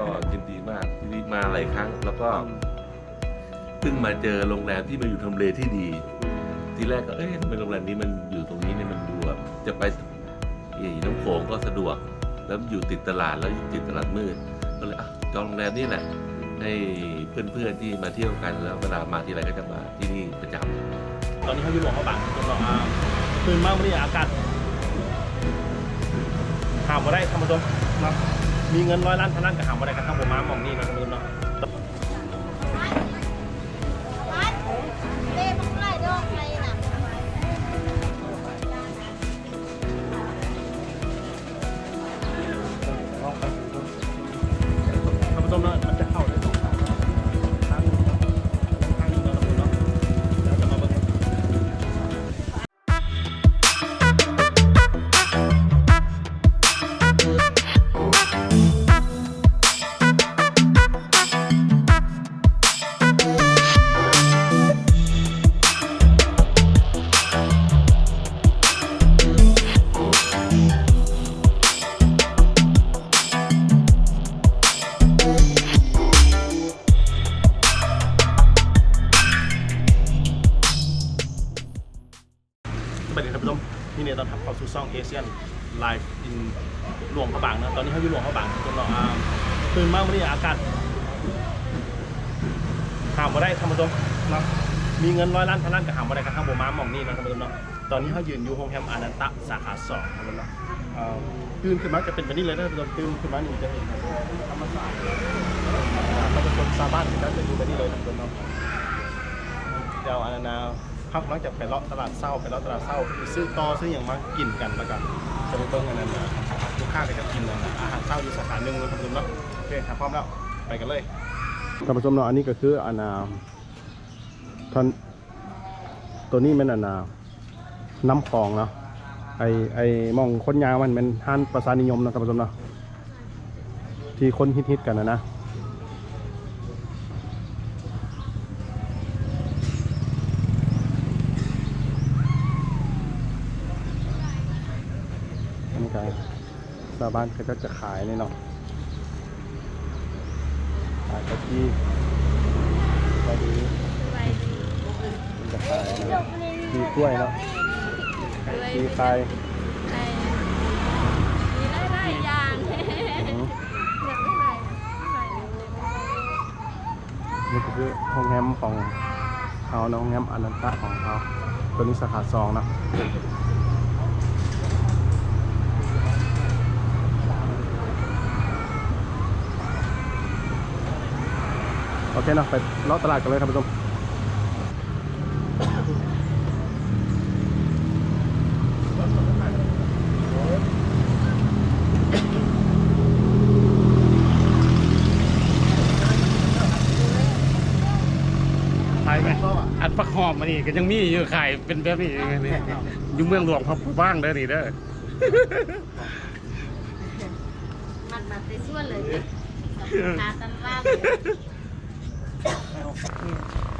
ก็ยินดีมากที่นี่มาหลายครั้ง แล้วก็เพิ่งมาเจอโรงแรมที่มาอยู่ทำเลที่ดี ทีแรกก็เอ๊ะทำไมโรงแรมนี้มันอยู่ตรงนี้เนี่ยมันดูแบบจะไปอีน้ำโขงก็สะดวก แล้วอยู่ติดตลาดแล้วอยู่ติดตลาดมืดก็เลยอะจองโรงแรมนี่แหละให้เพื่อนๆที่มาเที่ยวกันแล้วเวลามาทีไรก็จะมาที่นี่ประจำตอนนี้เขาอยู่หลวงพระบางจนเราอ่าคืนมากวันนี้อากาศหามมาได้ท่านผู้ชมเนาะ มีเงินร้อยล้านพันล้านก็หามมาได้กันทั้งผมมามองนี่นะท่านผู้ชมเนาะ งินร้อยล้านพันล้านก็หามมาได้กันทั้งผมมามองนี่นะท่านผู้ชมเนาะตอนนี้เขายืนอยู่โรงแรมอานันตะสาขาสองท่านผู้ชมเนาะตื่นขึ้นมาจะเป็นแบบนี้เลยนะท่านผู้ชมตื่นขึ้นมานี่จะเห็นธรรมศาสตร์ท่านผู้ชมชาวบ้านก็จะดูแบบนี้เลยท่านผู้ชมเนาะเดี๋ยวอันนั้นนะพักหลังจากไปเลาะตลาดเศร้าไปเลาะตลาดเศร้าซื้อต่อซื้ออย่างมากินกันแล้วกันจะไปเบิ่งอันนั้นนะลูกค้าก็จะกินอันนั้นอาหารเศร้าอยู่สาขาหนึ่งนะครับท่านผู้ชมเนาะโอเคถ้าพร้อมแล้วไปกันเลยท่านผู้ชมเนาะอันนี้ก็คืออันนาท่าน ตัวนี้มันอันนาน้ำคลองเนาะไอไอมองคนยาวมันเป็นห้านประสานิยมนะท่านผู้ชมเนาะที่คนฮิตๆกันนะนะนนี้ก็ชาวบ้านเขาก็จะขายนี่เนาะขายกะทิกะทิมัน จะขายนะมีกล้วยเนาะมีไข่มีได้ได้อย่างอืมอยากได้ไหนนี่ก็คือห้องแฮมของเขาน้องแฮมอนันตะของเขาตัวนี้สาขาสองนะโอเคเนาะไปเลาะตลาดกันเลยครับผู้ชม ขายไหมอัด ปักหอมมานี่ก็ยังมีอยู่ขายเป็นแบบนี้อยู่นี่อยู่เมืองหลวงพับบ้างเด้อนี่เด้อมันมาติส่วนเลยหาตันล่างวัด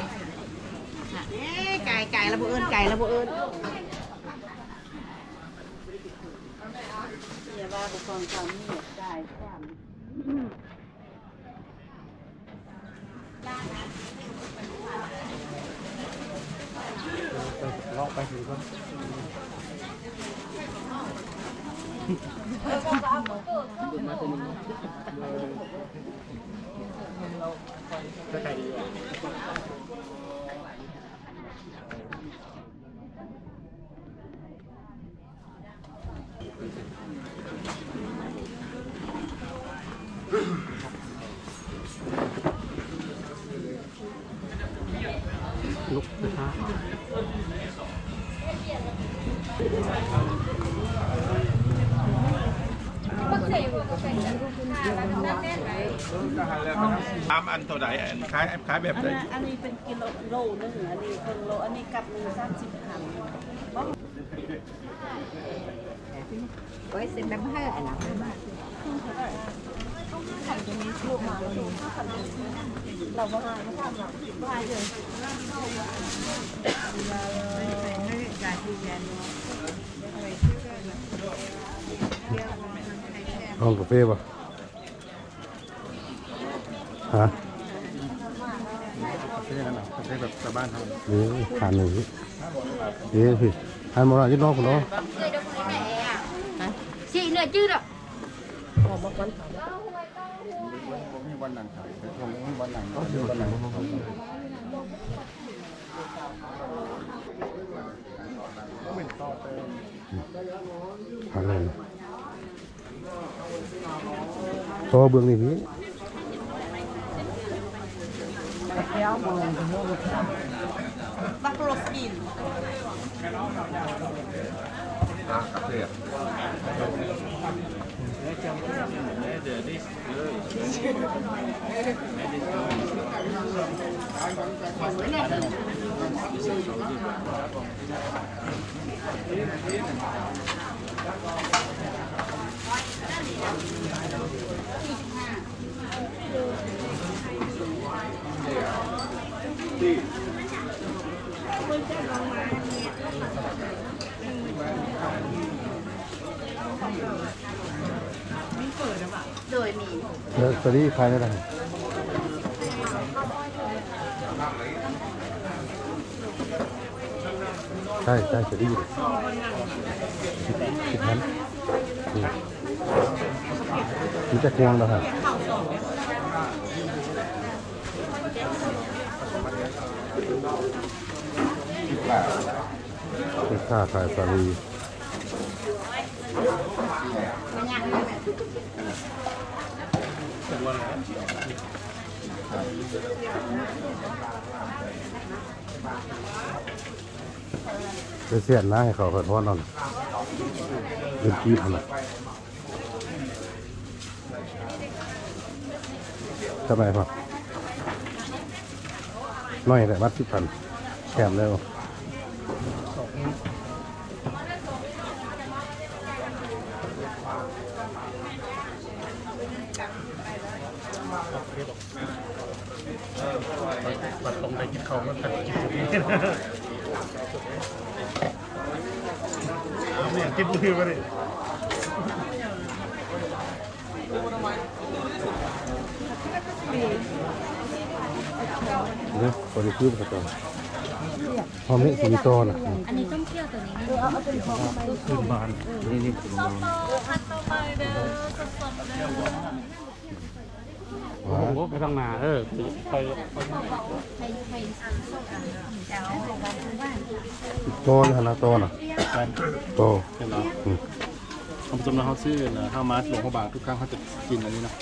ไก่ระเบิดไก่ระเบิดอย่าว่าบุคคลเขามีได้ายสามเลาะไปถึงก็จะใครดีอะ ลุกนะฮะ ตาม อันเท่าไหร่อันขายขายแบบอันไหนนั้นอันนี้เป็นกิโลโลนึงอันนี้เป็นโลอันนี้กับหนึ่งสามสิบพัน với xin bấm hơi ở nào Dạ. ห้องกาแฟป่ะฮะเป็นอย่างนั้ นเหรอเป็นแบบชาวบ้านเขานี่ทานหนึ่งนี่นี่พี่ทานหมดแล้วยี่น้องคุณน้อง chị nữa chứ đâu มีวันหนังขายแต่ช่วงนี้วันหนังก็คือวันหนังทานเลยโตเบื้องนี่พี่ บักโรสกิ นอะกาแฟ rồi mì แล้วสวัสดีใครได้ไหมใช่ใช่สวัสดีอยู่สิบนั้นนี่มีแต่ควงแล้วครับเป็นค่าขายสาลี mà nhạc nữa ไปเสียนนะให้เขาเปิดพอนนอนเล่นกีบนะทำไมพ่อน้อยแต่วัดสิบพันแถมแล้ว บัดลงไปกินข้าวมันกันกินสุดนี้เนี่ยกินมือมาดิเนี่ยคนที่คืบกระจองพร้อมนี้สีโตน่ะ anh đi tôm keo từ này คืนบานนี่นี่ โอ้โหไปทางหนาเออไป thầy thầy chào bạn โตนี่ฮะนะโตนะโตเห็นเหรออืมท่าผู้ชมนะเขาซื้อนะข้าวมาหลวงพระบางทุกครั้งเขาจะกินอันนี้นะ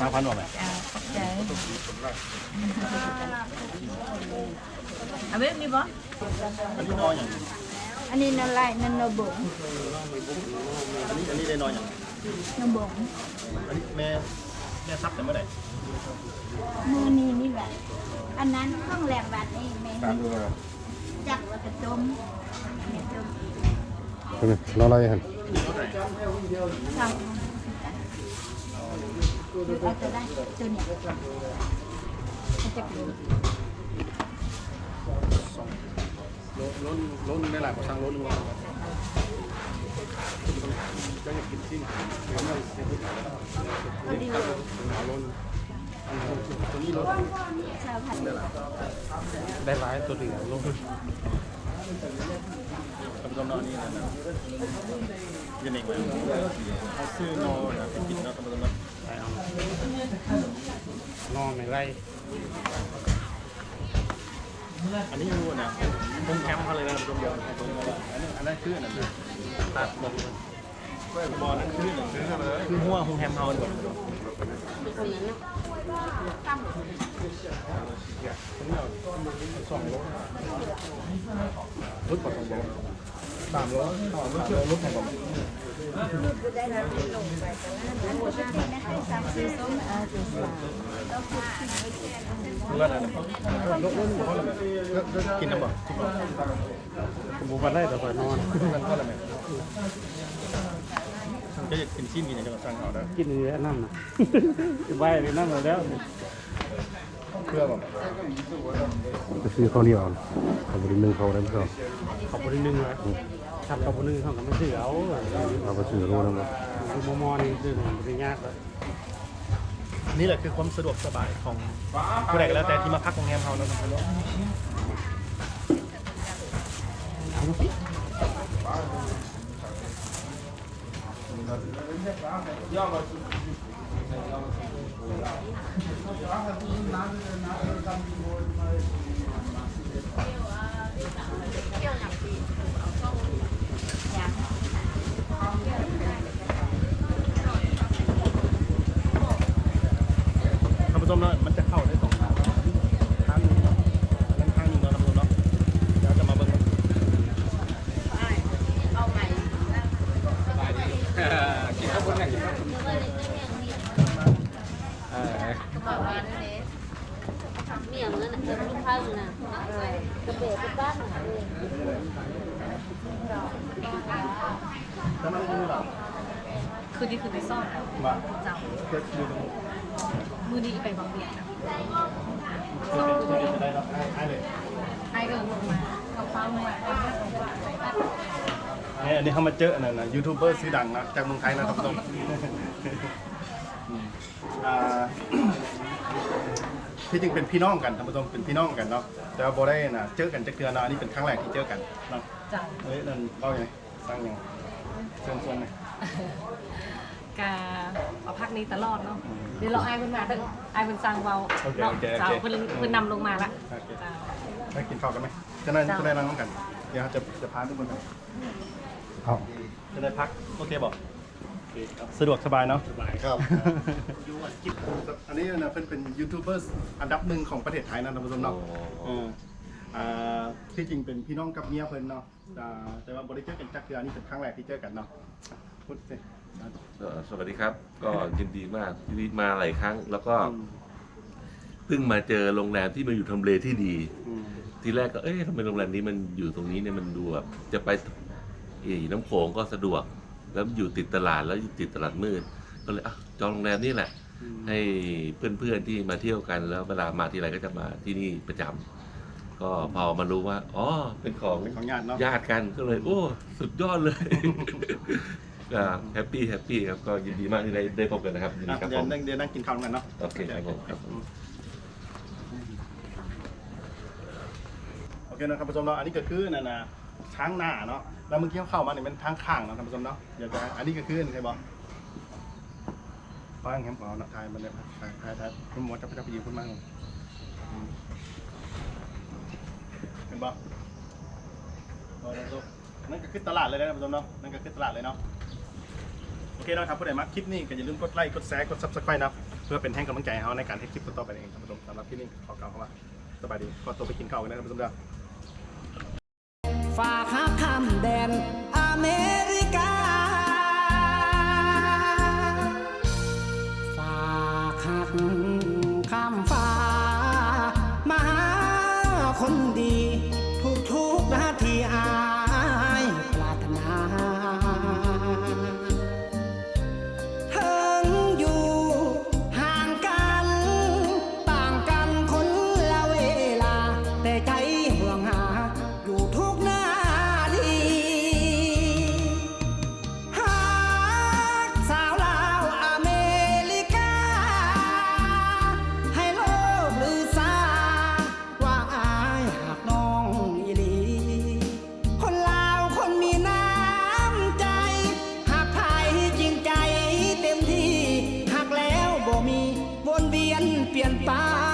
ห้าพันบอกไหม à biết đi bó อันนี้นอยอย่าง anh đi nó lại nó nó bụng อันนี้อันนี้ได้นอยอย่าง nó bụng อันนี้แม่ แม่ทับแต่เมื่อไหร่ mưa ni như vậy anh ăn không lẹm bạt đi mẹ chặt vào cái tôm mẹ tôm เป็นไงรออะไรฮะ xong ở từ đây từ nhỉ chặt luôn ล้นล้นล้นได้หลายกว่าช่างล้นนึงว่าจะอยากกินจริงเดี๋ยวไม่เสียก็ดีเลยเอาล้นตัวนี้รถชาวพันธุ์ ได้หลายตัวเดียวลงท่านผู้ชมเนนี่นะนะยันเองเลยเขาซื้อโนนะเป็นกินนาะท่านผู้ชมเนไปเอานอนไม่ไร อันนี้รู้นะคงแคมป์เขาเลยนะท่านผู้ชมเดียวอันนี้อันนั้นคืออันนั้นนะตัดลงบอลนั่นคือหนึ่งคือคือหัวคงแคมป์เขาดีกว่าเป็นคนนั้นเนาะสองโลรุดกว่าสองโลสามโลสามโลเชื่อรุดของผมก็ได้รับเป็นลงไปกันแล้วอันปกตินะให้สามสี่ส้มเออจุดสามต้องพูดถึงไว้แค่นั้นเพื่อนอะไรรถรุ่นเขาเลย กินน้ำบ่กินบ่ผมบอกว่าได้แต่ว่านอนมันก็อะไรไหมจะอยากกินชิ้นกินอย่างเดียวสั่งเอาได้กินอยู่แล้วนั่นนะไปเลยนั่นแล้วเพื่อแบบจะซื้อข้าวเหนียวเอาบริหนึ่งเขาได้ไหมครับขอบบริหนึ่งเลย ขอบบริหนึ่งเขาก็ไม่ซื้อเอาเอาไปซื้อโลนึงครับคือมอมอนี่ซื้อมันบริยากเลยนี่แหละคือความสะดวกสบายของผู้ใดก็แล้วแต่ที่มาพักโรงแรมเขานะครับท่านผู้ชมเนาะมันจะเข้าได้สองทางทางหนึงเนาะแล้วทางหนึงเนาะท่านผู้ชมเนาะเดี๋ยวจะมาเบิ่งกัน เอาใหม่ กินข้าวบนไหนก็บอกว่านั่นเองเมี่ยงนั่นน่ะเจอลูกค้าอยู่นะกระเบะกระบ้านน่ะเออแล้วมันคือแบบคืนนี้คืนที่ซ่อนแล้วว่าเจ้าเกิดอยู่ตรงนี้มือนี้ไปบางเบียนนะจะเป็นจะได้เนาะให้เลยไอเดินลงมากับเป้าเลย เนี่ยอันนี้เขามาเจออันนั้นนะยูทูบเบอร์ชื่อดังนะจากเมืองไทยนะท่านผู้ชมอืมอ่า ที่จริงเป็นพี่น้องกันท่านผู้ชมเป็นพี่น้องกันเนาะแต่ว่าโบได้นะเจอกันจะเกือเนาะอันนี้เป็นครั้งแรกที่เจอกันเนาะเจ้าเฮ้ยนั่นเล่ายังไงสร้างยังเชิญชวนหน่อยกาเอาพักนี้ตลอดเนาะเดี๋ยวเราไอเพิ่นมาเพิ่นไอเพิ่นสั่งเบาเนาะเจ้าเพิ่นเพิ่นนำลงมาละโอเคเจ้าได้กินข้าวกันไหมจะได้จะได้นั่งน้ำกัน เดี๋ยวจะจะพาทุกคนไป เอาจะได้พัก โอเคบอกสะดวกสบายเนาะครับ อันนี้นะเพิ่นเป็นยูทูบเบอร์อันดับหนึ่งของประเทศไทยนะท่านผู้ชมเนาะอ๋อเอออ่าที่จริงเป็นพี่น้องกับเมียเพิ่นเนาะอ่าแต่ว่าบริเจอกันจักเทือนี่เป็นครั้งแรกที่เจอกันเนาะพูดสิก็สวัสดีครับ ก็ยินดีมากที่มาหลายครั้ง แล้วก็อืมเพิ่งมาเจอโรงแรมที่มันอยู่ทำเลที่ดี อืมทีแรกก็เอ๊ะทำไมโรงแรมนี้มันอยู่ตรงนี้เนี่ยมันดูแบบจะไปเอ่ยน้ำโขงก็สะดวก แล้วอยู่ติดตลาดแล้วอยู่ติดตลาดมืดก็เลยอะจองโรงแรมนี่แหละอืมให้เพื่อนๆที่มาเที่ยวกันแล้วเวลามาทีไรก็จะมาที่นี่ประจำก็พอมารู้ว่าอ๋อเป็นของเป็นของญาติเนาะญาติกันก็เลย โอ้ สุดยอดเลยก็แฮปปี้แฮปปี้ครับก็ยินดีมากที่ได้ได้พบกันนะครับยินดีอะครับเดี๋ผยวมนั่งเดี๋ยวนั่งกินข้าวกันเนาะโอเคครับผมครับผมโอเคนะครับผู้ชมเนาะอันนี้ก็คือนั่นนะช้างหน้าเนาะ แล้วเมื่อกี้เข้ามาเนี่ยมันทางข้างเนาะท่านผู้ชมเนาะเดี๋ยวจะอันนี้ก็คือใช่ปะฟังแคมป์ของเราเนาะทายมันเลยทายทายทายคุณหมอจะไปจะไปยิงคุณมั่งเห็นปะเอาละครับนั่นก็คือตลาดเลยนะท่านผู้ชมเนาะนั่นก็คือตลาดเลยเนาะโอเคนะครับผู้ใดมาคลิปนี้ก็อย่าลืมกดไลค์กดแชร์กดซับสไครต์นะเพื่อเป็นแห่งกำลังใจให้เราในการทำคลิปต่อไปเองท่านผู้ชมสำหรับที่นี่ขอกล่าวคำว่าสบายดีขอตัวไปกินข้าวกันนะครับท่านผู้ชมเด้อ ฝากหาคำแดนอเมริ เปลี่ยนไป